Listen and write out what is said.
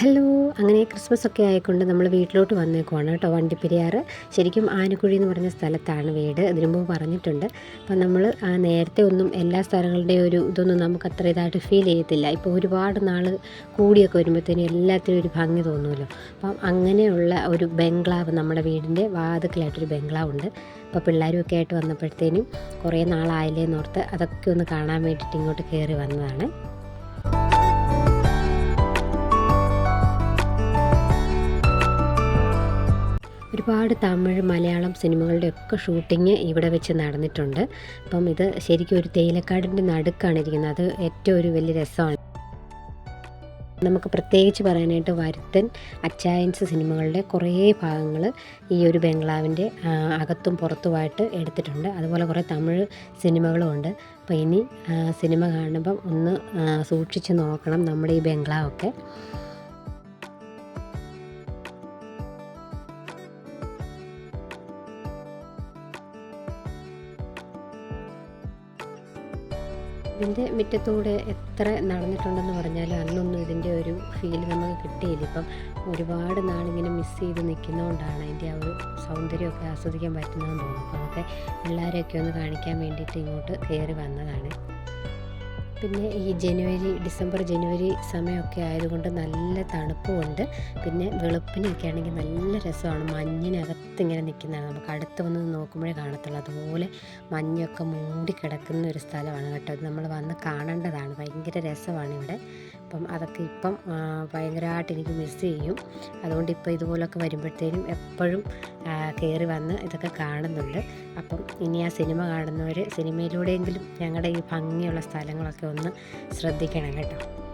Hello. അങ്ങനെ Christmas ഒക്കെ ആയിക്കൊണ്ട് നമ്മൾ വീട്ടിലോട്ട് വന്നേക്കുവാണ് കേട്ടോ വണ്ടിപ്പെരിയാർ ശരിക്കും ആനക്കുഴി എന്ന് പറഞ്ഞ സ്ഥലത്താണ് വീട്. അതിനു മുമ്പ് പറഞ്ഞിട്ടുണ്ട്. അപ്പം നമ്മൾ നേരത്തെ ഒന്നും എല്ലാ സ്ഥലങ്ങളുടെയും ഒരു ഇതൊന്നും നമുക്ക് അത്ര ഇതായിട്ട് ഫീൽ ചെയ്യത്തില്ല. ഇപ്പോൾ ഒരുപാട് നാൾ കൂടിയൊക്കെ വരുമ്പോഴത്തേനും എല്ലാത്തിനും ഒരു ഭംഗി തോന്നുമല്ലോ അപ്പം അങ്ങനെയുള്ള ഒരു ബംഗ്ലാവ് നമ്മുടെ വീടിന്റെ വാതുക്കലായിട്ടൊരു ബംഗ്ലാവ് ഉണ്ട് അപ്പോൾ പിള്ളേരുമൊക്കെ ആയിട്ട് വന്നപ്പോഴത്തേനും കുറേ നാളായില്ലേ എന്നോർത്ത് അതൊക്കെ ഒന്ന് കാണാൻ വേണ്ടിയിട്ട് ഇങ്ങോട്ട് കയറി വന്നതാണ്. ഒരുപാട് തമിഴ് മലയാളം സിനിമകളുടെ ഒക്കെ ഷൂട്ടിങ് ഇവിടെ വെച്ച് നടന്നിട്ടുണ്ട്. അപ്പം ഇത് ശരിക്കും ഒരു തേയിലക്കാടിന്റെ നടുക്കാണ് ഇരിക്കുന്നത്. അത് ഏറ്റവും ഒരു വലിയ രസമാണ്. നമുക്ക് പ്രത്യേകിച്ച് പറയാനായിട്ട് വരുത്തൻ അച്ചായൻസ് സിനിമകളുടെ കുറേ ഭാഗങ്ങൾ ഈ ഒരു ബംഗ്ലാവിന്റെ അകത്തും പുറത്തുമായിട്ട് എടുത്തിട്ടുണ്ട്. അതുപോലെ കുറേ തമിഴ് സിനിമകളും ഉണ്ട്. അപ്പോൾ ഇനി സിനിമ കാണുമ്പം ഒന്ന് സൂക്ഷിച്ച് നോക്കണം നമ്മുടെ ഈ ബംഗ്ലാവൊക്കെ. ഇതിന്റെ മുറ്റത്തൂടെ എത്ര നടന്നിട്ടുണ്ടെന്ന് പറഞ്ഞാൽ അന്നൊന്നും ഇതിന്റെ ഒരു ഫീൽ നമുക്ക് കിട്ടിയില്ല. ഇപ്പം ഒരുപാട് നാളിങ്ങനെ മിസ് ചെയ്ത് നിൽക്കുന്നതുകൊണ്ടാണ് അതിന്റെ ആ ഒരു സൗന്ദര്യമൊക്കെ ആസ്വദിക്കാൻ പറ്റുന്നതെന്ന് തോന്നുന്നു. അപ്പോൾ അതൊക്കെ പിള്ളേരെയൊക്കെ ഒന്ന് കാണിക്കാൻ വേണ്ടിയിട്ട് ഇങ്ങോട്ട് കയറി വന്നതാണ്. പിന്നെ ഈ ജനുവരി ഡിസംബർ ജനുവരി സമയമൊക്കെ ആയതുകൊണ്ട് നല്ല തണുപ്പുമുണ്ട്. പിന്നെ വെളുപ്പിനൊക്കെ ആണെങ്കിൽ നല്ല രസമാണ്. മഞ്ഞിനകത്ത് ഇങ്ങനെ നിൽക്കുന്നതാണ്. നമുക്ക് അടുത്ത് വന്ന് നോക്കുമ്പോഴേ കാണത്തുള്ളൂ. അതുപോലെ മഞ്ഞൊക്കെ മൂടി കിടക്കുന്ന ഒരു സ്ഥലമാണ് കേട്ടോ. നമ്മൾ വന്ന് കാണേണ്ടതാണ്. ഭയങ്കര രസമാണ് ഇവിടെ. അപ്പം അതൊക്കെ ഇപ്പം ഭയങ്കരമായിട്ട് എനിക്ക് മിസ് ചെയ്യും. അതുകൊണ്ട് ഇപ്പോൾ ഇതുപോലൊക്കെ വരുമ്പോഴത്തേനും എപ്പോഴും കയറി വന്ന് ഇതൊക്കെ കാണുന്നുണ്ട്. അപ്പം ഇനി ആ സിനിമ കാണുന്നവർ സിനിമയിലൂടെയെങ്കിലും ഞങ്ങളുടെ ഈ ഭംഗിയുള്ള സ്ഥലങ്ങളൊക്കെ ഒന്ന് ശ്രദ്ധിക്കണം കേട്ടോ.